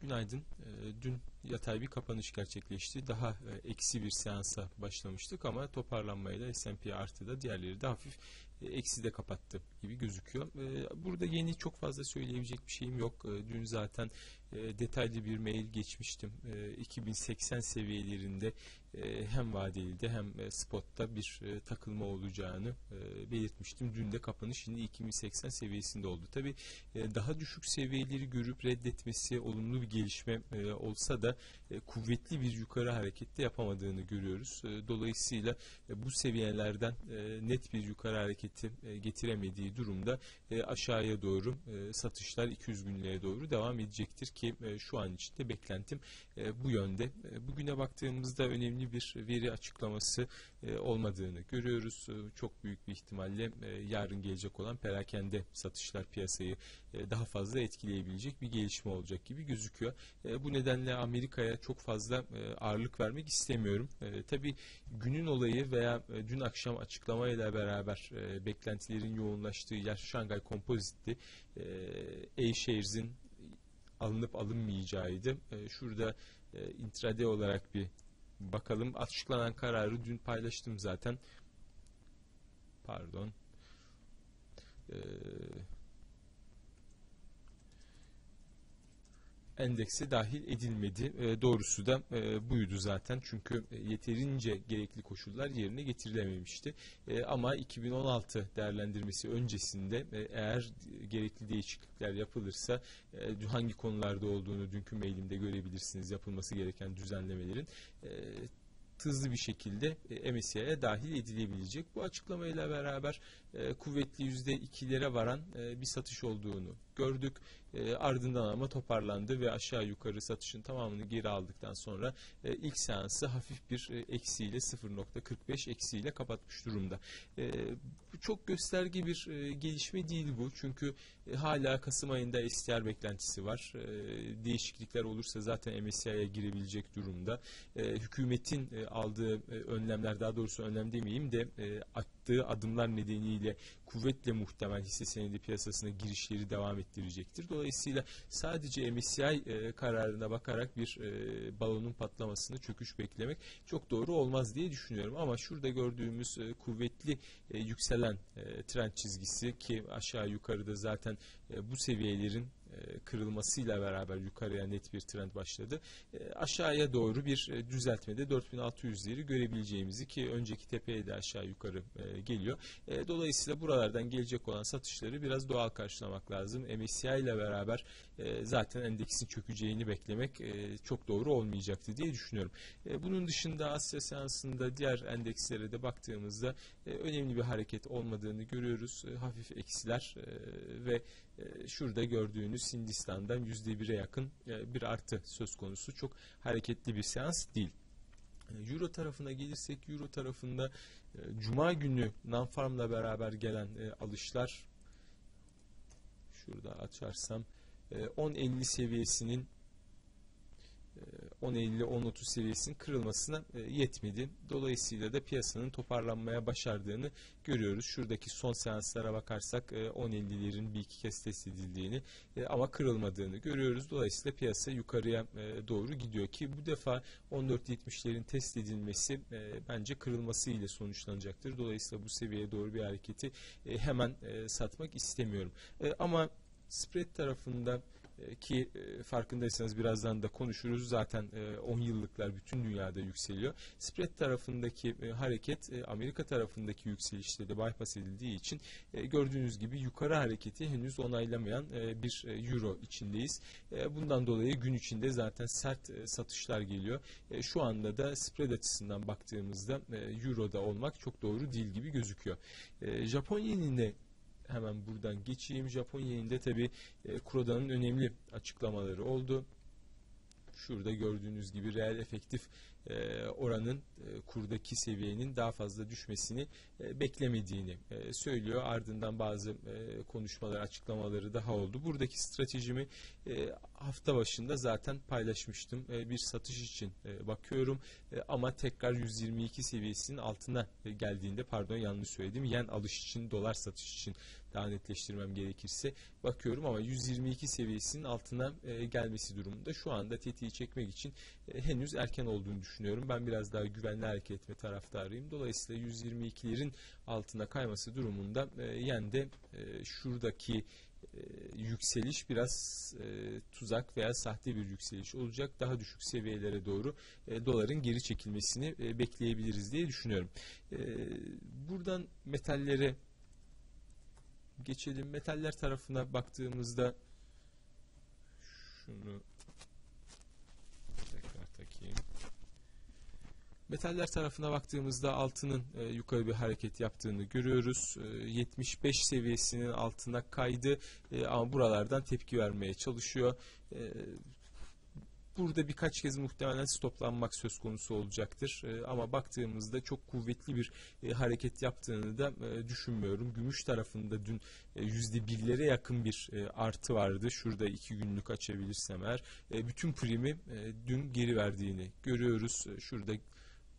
Günaydın. Ee, Dün yatay bir kapanış gerçekleşti. Daha e, eksi bir seansa başlamıştık ama toparlanmayla S&P artıda diğerleri de hafif e, eksi de kapattı gibi gözüküyor. Ee, Burada yeni çok fazla söyleyebilecek bir şeyim yok. Ee, Dün zaten e, detaylı bir mail geçmiştim. Ee, 2080 seviyelerinde hem vadeli de hem e, spotta bir e, takılma olacağını e, belirtmiştim. Dün de kapanış şimdi 2080 seviyesinde oldu. Tabi daha düşük seviyeleri görüp reddetmesi olumlu bir gelişme e, olsa da e, kuvvetli bir yukarı harekette yapamadığını görüyoruz. E, dolayısıyla e, bu seviyelerden e, net bir yukarı hareketi e, getiremediği durumda e, aşağıya doğru e, satışlar 200 günlüğe doğru devam edecektir ki e, şu an içinde beklentim e, bu yönde. E, bugüne baktığımızda önemli bir veri açıklaması e, olmadığını görüyoruz. E, çok büyük bir ihtimalle e, yarın gelecek olan perakende satışlar piyasayı daha fazla etkileyebilecek bir gelişme olacak gibi gözüküyor. Bu nedenle Amerika'ya çok fazla ağırlık vermek istemiyorum. E, Tabi günün olayı veya dün akşam açıklamayla beraber beklentilerin yoğunlaştığı yer Şangay Composite'ti. E, A-Shares'in alınıp alınmayacağıydı. Şurada intraday olarak bir bakalım. Açıklanan kararı dün paylaştım zaten. Pardon. Eee endekse dahil edilmedi. E, doğrusu da e, buydu zaten. Çünkü e, yeterince gerekli koşullar yerine getirilememişti. E, ama 2016 değerlendirmesi öncesinde e, eğer gerekli değişiklikler yapılırsa e, hangi konularda olduğunu dünkü mailimde görebilirsiniz yapılması gereken düzenlemelerin. E, hızlı bir şekilde e, MSCI'ye dahil edilebilecek. Bu açıklamayla beraber e, kuvvetli %2'lere varan bir satış olduğunu gördük. E, ardından ama toparlandı ve aşağı yukarı satışın tamamını geri aldıktan sonra e, ilk seansı hafif bir e, eksiyle 0.45 eksiyle kapatmış durumda. E, çok gösterge bir e, gelişme değil bu. Çünkü e, hala Kasım ayında STR beklentisi var. E, değişiklikler olursa zaten MSCI'ye girebilecek durumda. E, hükümetin e, aldığı e, önlemler daha doğrusu önlem demeyeyim de e, attığı adımlar nedeniyle kuvvetle muhtemel hisse senedi piyasasına girişleri devam ettirecektir. Dolayısıyla sadece MSCI e, kararına bakarak bir e, balonun patlamasını çöküş beklemek çok doğru olmaz diye düşünüyorum. Ama şurada gördüğümüz e, kuvvetli e, yükselen e, trend çizgisi ki aşağı yukarıda zaten e, bu seviyelerin kırılmasıyla beraber yukarıya net bir trend başladı. E, aşağıya doğru bir e, düzeltmede 4600'leri görebileceğimizi ki önceki tepeye de aşağı yukarı geliyor. Dolayısıyla buralardan gelecek olan satışları biraz doğal karşılamak lazım. MSCI ile beraber zaten endeksin çökeceğini beklemek çok doğru olmayacaktı diye düşünüyorum. Bunun dışında Asya seansında diğer endekslere de baktığımızda önemli bir hareket olmadığını görüyoruz. Hafif eksiler ve şurada gördüğünüz Hindistan'dan %1'e yakın e, bir artı söz konusu. Çok hareketli bir seans değil. E, Euro tarafına gelirsek Euro tarafında e, Cuma günü Nanfarm'la beraber gelen alışlar şurada açarsam 10.50 seviyesinin 10.50-10.30 seviyesinin kırılmasına e, yetmedi. Dolayısıyla da piyasanın toparlanmaya başardığını görüyoruz. Şuradaki son seanslara bakarsak 10.50'lerin e, bir iki kez test edildiğini e, ama kırılmadığını görüyoruz. Dolayısıyla piyasa yukarıya doğru gidiyor ki bu defa 14.70'lerin test edilmesi bence kırılması ile sonuçlanacaktır. Dolayısıyla bu seviyeye doğru bir hareketi hemen satmak istemiyorum. Ama spread tarafında ki e, farkındaysanız birazdan da konuşuruz. Zaten 10 e, yıllıklar bütün dünyada yükseliyor. Spread tarafındaki hareket Amerika tarafındaki yükselişte de bypass edildiği için gördüğünüz gibi yukarı hareketi henüz onaylamayan bir euro içindeyiz. Bundan dolayı gün içinde zaten sert satışlar geliyor. Şu anda da spread açısından baktığımızda euroda olmak çok doğru değil gibi gözüküyor. Japon yenine hemen buradan geçeyim. Japon yeninde tabi e, Kuroda'nın önemli açıklamaları oldu. Şurada gördüğünüz gibi reel efektif e, oranın e, kurdaki seviyenin daha fazla düşmesini e, beklemediğini söylüyor. Ardından bazı e, konuşmalar, açıklamaları daha oldu. Buradaki stratejimi hafta başında zaten paylaşmıştım. Bir satış için bakıyorum ama tekrar 122 seviyesinin altına geldiğinde pardon yanlış söyledim. Yen alış için, dolar satış için daha netleştirmem gerekirse bakıyorum ama 122 seviyesinin altına gelmesi durumunda şu anda tetiği çekmek için henüz erken olduğunu düşünüyorum. Ben biraz daha güvenli hareket etme taraftarıyım. Dolayısıyla 122'lerin altına kayması durumunda e, yen de e, şuradaki e, yükseliş biraz e, tuzak veya sahte bir yükseliş olacak. Daha düşük seviyelere doğru e, doların geri çekilmesini e, bekleyebiliriz diye düşünüyorum. E, buradan metallere geçelim. Metaller tarafına baktığımızda şunu tekrar takayım. Metaller tarafına baktığımızda altının e, yukarı bir hareket yaptığını görüyoruz. E, 75 seviyesinin altına kaydı e, ama buralardan tepki vermeye çalışıyor. E, burada birkaç kez muhtemelen stoplanmak söz konusu olacaktır. E, ama baktığımızda çok kuvvetli bir e, hareket yaptığını da e, düşünmüyorum. Gümüş tarafında dün e, yüzde birlere yakın bir e, artı vardı. Şurada iki günlük açabilirsem eğer. E, bütün primi dün geri verdiğini görüyoruz. Şurada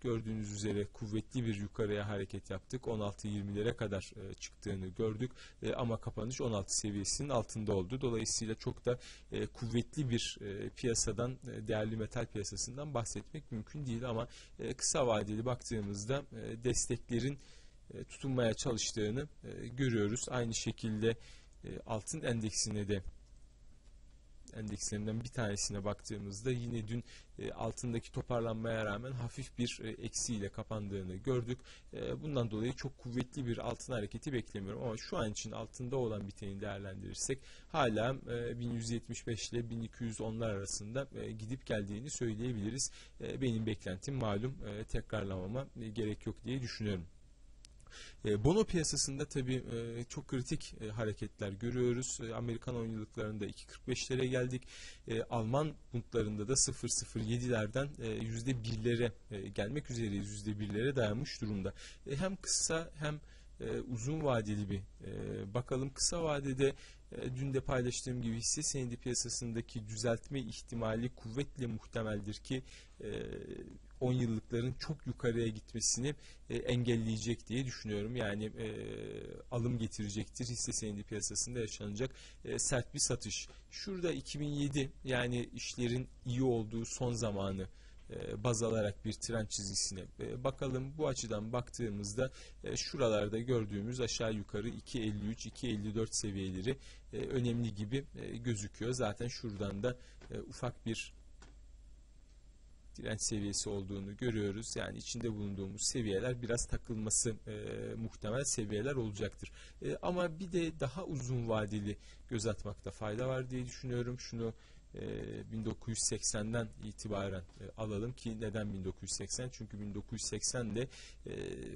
gördüğünüz üzere kuvvetli bir yukarıya hareket yaptık. 16-20'lere kadar e, çıktığını gördük. E, ama kapanış 16 seviyesinin altında oldu. Dolayısıyla çok da e, kuvvetli bir piyasadan, değerli metal piyasasından bahsetmek mümkün değil. Ama kısa vadeli baktığımızda desteklerin tutunmaya çalıştığını görüyoruz. Aynı şekilde altın endeksine de endekslerinden bir tanesine baktığımızda yine dün e, altındaki toparlanmaya rağmen hafif bir e, eksiyle kapandığını gördük. E, bundan dolayı çok kuvvetli bir altın hareketi beklemiyorum ama şu an için altında olan biteni değerlendirirsek hala e, 1175 ile 1210'lar arasında gidip geldiğini söyleyebiliriz. Benim beklentim malum tekrarlamama gerek yok diye düşünüyorum. E, bono piyasasında tabii e, çok kritik e, hareketler görüyoruz. E, Amerikan 10 yıllıklarında 2.45'lere geldik. E, Alman bundlarında da 0.07'lerden e, %1'lere e, gelmek üzereyiz. %1'lere dayanmış durumda. E, hem kısa hem e, uzun vadeli bir e, bakalım. Kısa vadede e, dün de paylaştığım gibi hisse senedi piyasasındaki düzeltme ihtimali kuvvetle muhtemeldir ki e, 10 yıllıkların çok yukarıya gitmesini e, engelleyecek diye düşünüyorum. Yani e, alım getirecektir hisse senedi piyasasında yaşanacak e, sert bir satış. Şurada 2007 yani işlerin iyi olduğu son zamanı e, baz alarak bir trend çizgisine e, bakalım. Bu açıdan baktığımızda e, şuralarda gördüğümüz aşağı yukarı 2.53-2.54 seviyeleri önemli gibi gözüküyor. Zaten şuradan da ufak bir direnç seviyesi olduğunu görüyoruz. Yani içinde bulunduğumuz seviyeler biraz takılması e, muhtemel seviyeler olacaktır. E, ama bir de daha uzun vadeli göz atmakta fayda var diye düşünüyorum. Şunu 1980'den itibaren e, alalım ki neden 1980? Çünkü 1980'de e,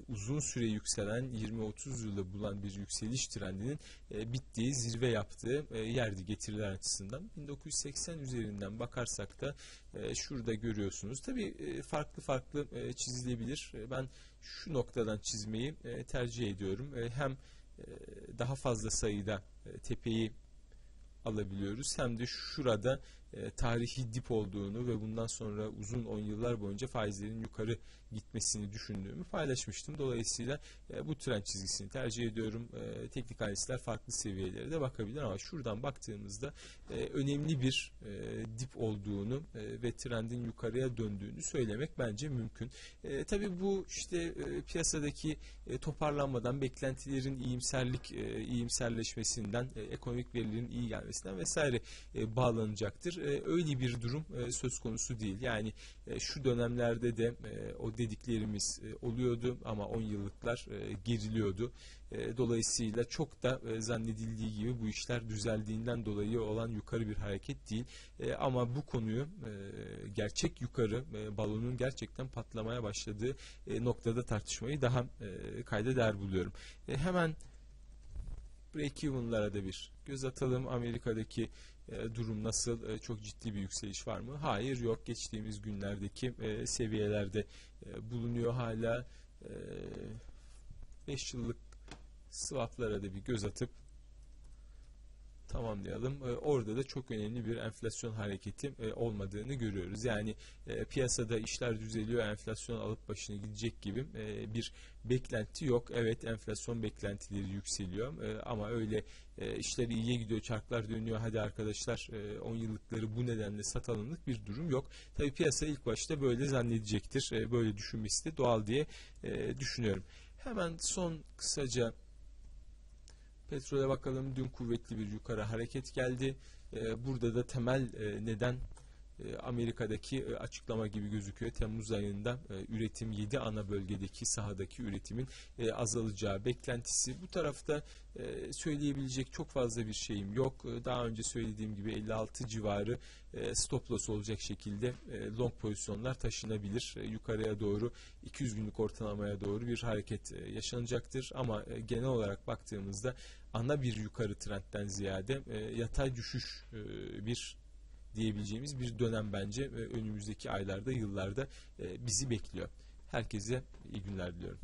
uzun süre yükselen 20-30 yılda bulan bir yükseliş trendinin e, bittiği, zirve yaptığı e, yerdi getiriler açısından. 1980 üzerinden bakarsak da şurada görüyorsunuz. Tabii e, farklı farklı çizilebilir. Ben şu noktadan çizmeyi tercih ediyorum. Hem daha fazla sayıda tepeyi alabiliyoruz. Hem de şurada e, tarihi dip olduğunu ve bundan sonra uzun 10 yıllar boyunca faizlerin yukarı gitmesini düşündüğümü paylaşmıştım. Dolayısıyla e, bu trend çizgisini tercih ediyorum. E, teknik analistler farklı seviyelere de bakabilir ama şuradan baktığımızda önemli bir dip olduğunu ve trendin yukarıya döndüğünü söylemek bence mümkün. Tabii bu işte piyasadaki toparlanmadan beklentilerin iyimserlik iyimserleşmesinden, ekonomik verilerin iyi gelmesinden vesaire bağlanacaktır. E, öyle bir durum e, söz konusu değil. Yani e, şu dönemlerde de e, o dediklerimiz oluyordu ama 10 yıllıklar e, geriliyordu. Dolayısıyla çok da zannedildiği gibi bu işler düzeldiğinden dolayı olan yukarı bir hareket değil. Ama bu konuyu gerçek yukarı balonun gerçekten patlamaya başladığı noktada tartışmayı daha kayda değer buluyorum. Hemen break-even'lara da bir göz atalım. Amerika'daki durum nasıl? E, çok ciddi bir yükseliş var mı? Hayır yok. Geçtiğimiz günlerdeki e, seviyelerde e, bulunuyor hala. 5 yıllık swaplara da bir göz atıp tamamlayalım. E, orada da çok önemli bir enflasyon hareketi e, olmadığını görüyoruz. Yani e, piyasada işler düzeliyor, enflasyon alıp başına gidecek gibi e, bir beklenti yok. Evet enflasyon beklentileri yükseliyor e, ama öyle e, işler iyiye gidiyor, çarklar dönüyor. Hadi arkadaşlar e, 10 yıllıkları bu nedenle satalımlık bir durum yok. Tabii piyasa ilk başta böyle zannedecektir. E, böyle düşünmesi de doğal diye e, düşünüyorum. Hemen son kısaca Petrole bakalım. Dün kuvvetli bir yukarı hareket geldi. Ee, burada da temel e, neden Amerika'daki e, açıklama gibi gözüküyor. Temmuz ayında üretim 7 ana bölgedeki sahadaki üretimin azalacağı beklentisi. Bu tarafta söyleyebilecek çok fazla bir şeyim yok. Daha önce söylediğim gibi 56 civarı stop loss olacak şekilde long pozisyonlar taşınabilir. Yukarıya doğru 200 günlük ortalamaya doğru bir hareket yaşanacaktır. Ama genel olarak baktığımızda ana bir yukarı trendten ziyade yatay düşüş bir diyebileceğimiz bir dönem bence önümüzdeki aylarda, yıllarda bizi bekliyor. Herkese iyi günler diliyorum.